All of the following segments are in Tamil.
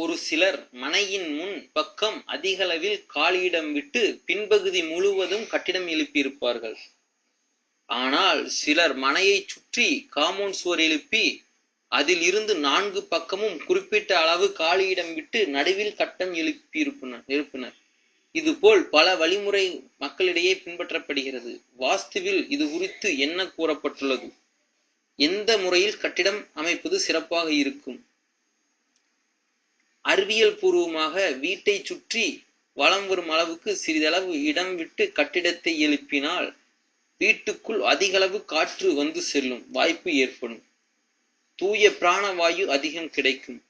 ஒரு சிலர் மனையின் முன் பக்கம் அதிகளவில் காலியிடம் விட்டு பின்பகுதி முழுவதும் கட்டிடம் எழுப்பியிருப்பார்கள். ஆனால் சிலர் மனையை சுற்றி காமோன் சுவர் எழுப்பி அதில் இருந்து நான்கு பக்கமும் குறிப்பிட்ட அளவு காலியிடம் விட்டு நடுவில் கட்டம் எழுப்பியிருப்பனர் எழுப்பினர். இதுபோல் பல வழிமுறை மக்களிடையே பின்பற்றப்படுகிறது. வாஸ்துவில் இது குறித்து என்ன கூறப்பட்டுள்ளது? எந்த முறையில் கட்டிடம் அமைப்பது சிறப்பாக இருக்கும்? அறிவியல் பூர்வமாக வீட்டை சுற்றி வலம் வரும் அளவுக்கு சிறிதளவு இடம் விட்டு கட்டிடத்தை எழுப்பினால் வீட்டுக்குள் அதிகளவு காற்று வந்து செல்லும் வாய்ப்பு ஏற்படும். தூய பிராணவாயு அதிகம் கிடைக்கும்.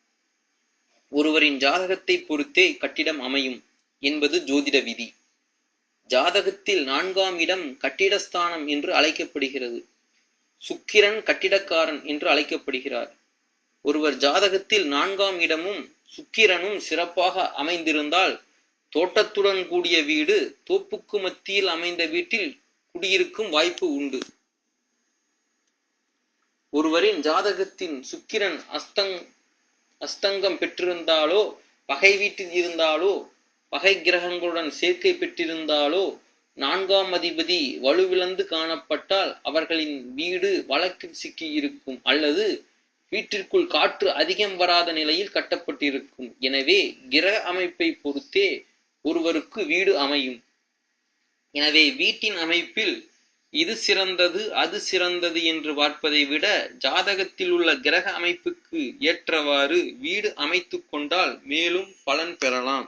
ஒருவரின் ஜாதகத்தை பொறுத்தே கட்டிடம் அமையும் என்பது ஜோதிட விதி. ஜாதகத்தில் நான்காம் இடம் கட்டிடஸ்தானம் என்று அழைக்கப்படுகிறது. சுக்கிரன் கட்டிடக்காரன் என்று அழைக்கப்படுகிறார். ஒருவர் ஜாதகத்தில் நான்காம் இடமும் சுக்கிரனும் சிறப்பாக அமைந்திருந்தால் தோட்டத்துடன் கூடிய வீடு தோப்புக்கு மத்தியில் அமைந்த வீட்டில் குடியிருக்கும் வாய்ப்பு உண்டு. ஒருவரின் ஜாதகத்தின் சுக்கிரன் அஸ்தங் அஸ்தங்கம் பெற்றிருந்தாலோ பகை வீட்டில் இருந்தாலோ பகை கிரகங்களுடன் சேர்க்கை பெற்றிருந்தாலோ நான்காம் அதிபதி வலுவிழந்து காணப்பட்டால் அவர்களின் வீடு வழக்கில் சிக்கியிருக்கும் அல்லது வீட்டிற்குள் காற்று அதிகம் வராத நிலையில் கட்டப்பட்டிருக்கும். எனவே கிரக அமைப்பை பொறுத்தே ஒருவருக்கு வீடு அமையும். எனவே வீட்டின் அமைப்பில் இது சிறந்தது அது சிறந்தது என்று பார்ப்பதை விட ஜாதகத்தில் உள்ள கிரக அமைப்புக்கு ஏற்றவாறு வீடு அமைத்து கொண்டால் மேலும் பலன் பெறலாம்.